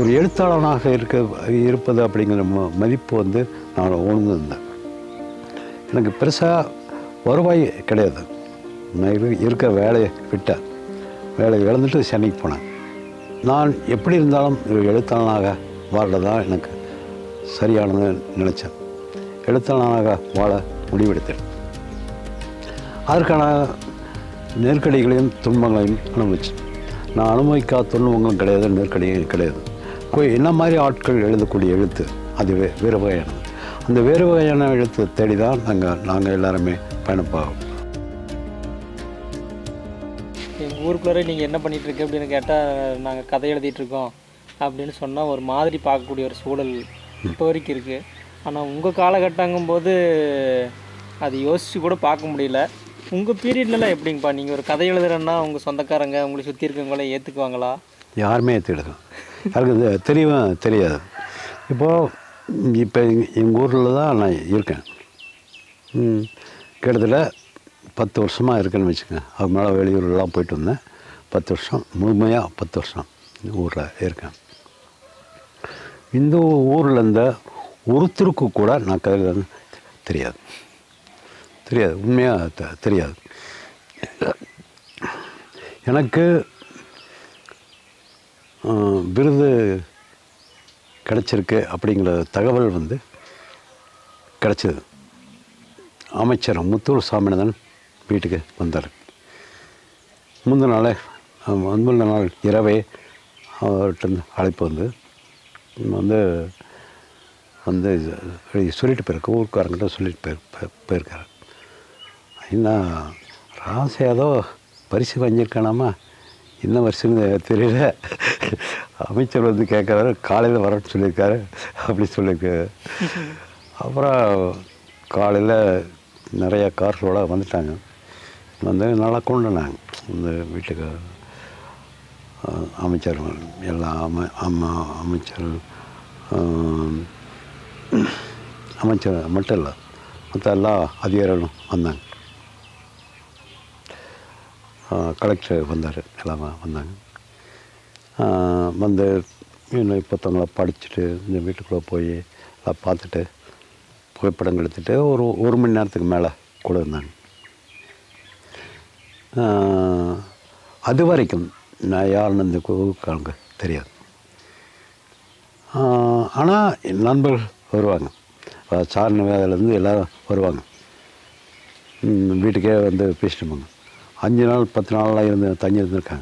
ஒரு எழுத்தாளனாக இருக்க இருப்பது அப்படிங்கிற ம மதிப்பு வந்து நான் உணர்ந்திருந்தேன். எனக்கு பெருசாக வருவாய் கிடையாது. நான் இருக்க வேலையை விட்டேன். வேலையை இழந்துட்டு சென்னைக்கு போனேன். நான் எப்படி இருந்தாலும் ஒரு எழுத்தாளனாக வாழ்றது தான் எனக்கு சரியானது நினச்சேன். எழுத்தாளனாக வாழ முடிவெடுத்தேன். அதற்கான நெருக்கடிகளையும் துன்பங்களையும் அனுபவிச்சேன். நான் அனுபவிக்காத துன்பங்களும் கிடையாது நெருக்கடியும் கிடையாது. இப்போ என்ன மாதிரி ஆட்கள் எழுதக்கூடிய எழுத்து? அது வே வேறு வகையானது அந்த வேறு வகையான எழுத்து தேடி தான் நாங்கள் நாங்கள் எல்லாருமே பயணப்பாகும் எங்கள் ஊருக்குள்ளே நீங்கள் என்ன பண்ணிகிட்ருக்கு அப்படின்னு கேட்டால் நாங்கள் கதை எழுதிட்டுருக்கோம் அப்படின்னு சொன்னால் ஒரு மாதிரி பார்க்கக்கூடிய ஒரு சூழல் இப்போ வரைக்கும் இருக்குது ஆனால் உங்கள் காலகட்டங்கும் போது அது யோசித்து கூட பார்க்க முடியல. உங்கள் பீரியட்லலாம் எப்படிங்கப்பா? நீங்கள் ஒரு கதை எழுதுறேன்னா உங்கள் சொந்தக்காரங்க உங்களை சுற்றி இருக்கவங்களே ஏற்றுக்குவாங்களா யாருமே ஏற்றுக்கிடுங்க யாருக்கு இது தெரியவும் தெரியாது. இப்போது இப்போ எங்கள் ஊரில் தான் நான் இருக்கேன். கிட்டத்தட்ட பத்து வருஷமாக இருக்கேன்னு வச்சுக்கோங்க. அது மேலே வெளியூர்லாம் போயிட்டு வந்தேன். பத்து வருஷம் முழுமையாக பத்து வருஷம் ஊரில் இருக்கேன். இந்த ஊரில் இருந்த ஒருத்தருக்கு கூட நான் கதை தெரியாது. தெரியாது. உண்மையாக தெ- தெரியாது. எனக்கு விருது கிடச்சிருக்கு அப்படிங்கிற தகவல் வந்து கிடச்சிது. அமைச்சர் முத்தூர் சாமிநாதன் வீட்டுக்கு வந்தார். முந்தின நாளே முந்தின நாள் இரவே அவர்கிட்ட இருந்து அழைப்பு வந்து வந்து வந்து சொல்லிட்டு போயிருக்க ஊருக்காரங்கிட்ட சொல்லிட்டு போய் போயிருக்காரு. என்ன ராசை ஏதோ பரிசு வாங்கியிருக்கானாமா? என்ன வருஷம்னு தெரியல. அமைச்சர் வந்து கேட்குறாரு காலையில் வரேன்னு சொல்லியிருக்காரு. அப்படி சொல்லியிருக்காரு அப்புறம் காலையில் நிறைய கார்களோட வந்துட்டாங்க. வந்து நல்லா கொண்டுனாங்க. இந்த வீட்டுக்கு அமைச்சர் எல்லா அம அம்மா அமைச்சர் அமைச்சர் மட்டும் இல்லை மற்ற எல்லா அதிகாரிகளும் வந்தாங்க. கலெக்டர் வந்தார் எல்லாமே வந்தாங்க. வந்து இன்னும் இப்போத்தவங்கள படிச்சுட்டு இந்த வீட்டுக்குள்ளே போய் எல்லாம் பார்த்துட்டு புகைப்படம் எடுத்துட்டு ஒரு ஒரு மணி நேரத்துக்கு மேலே கூட இருந்தாங்க. அது வரைக்கும் நான் யாருன்னு இந்த குழுக்காரங்க தெரியாது. ஆனால் நண்பர்கள் வருவாங்க. சாரண வேலையிலேருந்து எல்லோரும் வருவாங்க. வீட்டுக்கே வந்து பேசிட்டு போங்க. அஞ்சு நாள் பத்து நாள்லாம் இருந்து தங்கி இருந்திருக்காங்க.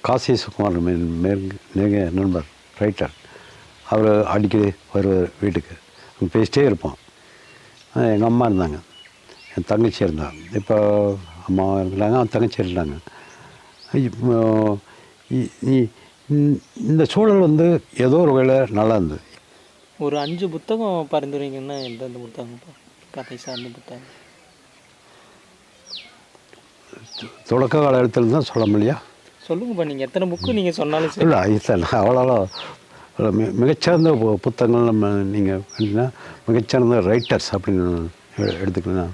காசி சுகுமார் மே- நெருங்க நண்பர் ரைட்டர் அவர் அடிக்கடி வருவார் வீட்டுக்கு. அங்க பேசிட்டே இருப்போம். எங்கள் அம்மா இருந்தாங்க. என் தங்கச்சி இருந்தாங்க. இப்போ அம்மா இருக்கிறாங்க அவன் தங்கச்சி இருந்தாங்க. இ- இந்த- சூழல் வந்து ஏதோ ஒரு வேலை நல்லா இருந்தது. ஒரு அஞ்சு புத்தகம் பரிந்துரைங்கன்னா எந்தெந்த புத்தகம் கதை சார்ந்த புத்தகம் தொடக்க கால எழுத்துல தான் சொல்ல முடியா சொல்லுங்கப்பா நீங்கள் எத்தனை புக்கு நீங்கள் சொன்னாலும் சரி. இல்லை இல்லை அவ்வளோ மி- மிகச்சிறந்த புத்தகங்கள் நம்ம நீங்கள் எடுத்தீங்கன்னா மிகச்சிறந்த ரைட்டர்ஸ் அப்படின்னு எடுத்துக்கலாம்.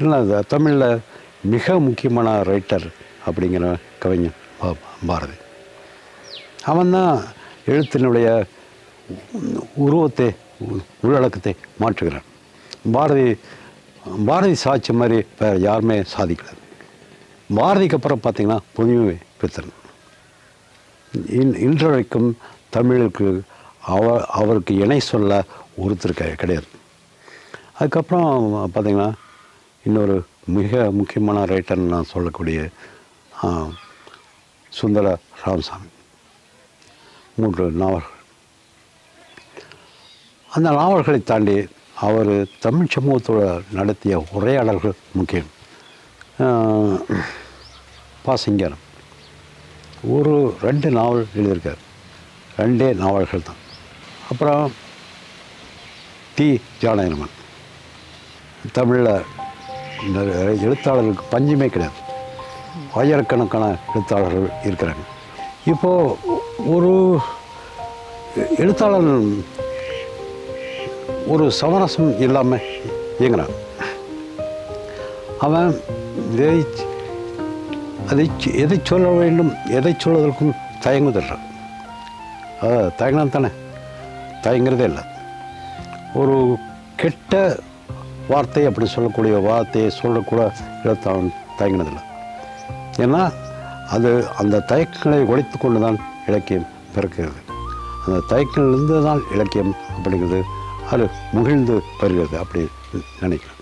இல்லை தமிழில் மிக முக்கியமான ரைட்டர் அப்படிங்கிற கவிஞன் பாரதி. அவன் தான் எழுத்தினுடைய உருவத்தை உள்ளடக்கத்தை மாற்றுகிறான். பாரதி பாரதி சாட்சி மாதிரி வேறு யாருமே சாதிக்கல. பாரதிக்கு அப்புறம் பார்த்தீங்கன்னா புதுமை பித்தன் இன் இன்றைக்கும் தமிழுக்கு அவ அவருக்கு இணை சொல்ல ஒருத்தர் க கிடையாது. அதுக்கப்புறம் பார்த்திங்கன்னா இன்னொரு மிக முக்கியமான ரைட்டர்னு நான் சொல்லக்கூடிய சுந்தர ராமசாமி. மூன்று நாவல்கள். அந்த நாவல்களை தாண்டி அவர் தமிழ் சமூகத்தோட நடத்திய உரையாடல்கள் முக்கியம். ஆஹ், ஒரு ரெண்டு நாவல் எழுதியிருக்கார். ரெண்டே நாவல்கள் தான். அப்புறம் டி. ஜானகிரமன் தமிழில் எழுத்தாளர்களுக்கு பஞ்சமே கிடையாது. ஆயிரக்கணக்கான எழுத்தாளர்கள் இருக்கிறாங்க. இப்போது ஒரு எழுத்தாளர் ஒரு சமரசம் இல்லாமல் இயங்குறாங்க அவன் எதை அதை எதை சொல்ல வேண்டும்? எதை சொல்வதற்கும் தயங்குதல்றான் அதாவது தயங்கினா தானே? தயங்குறதே இல்லை. ஒரு கெட்ட வார்த்தை அப்படி சொல்லக்கூடிய வார்த்தையை சொல்லக்கூட இலத்தான் தயங்கினதில்லை ஏன்னா அது அந்த தயக்கங்களை ஒழித்து கொண்டு தான் இலக்கியம் பிறக்கிறது. அந்த தயக்கங்களிலிருந்து தான் இலக்கியம் அப்படிங்கிறது அது முகிழ்ந்து வருகிறது அப்படி நினைக்கிறேன்.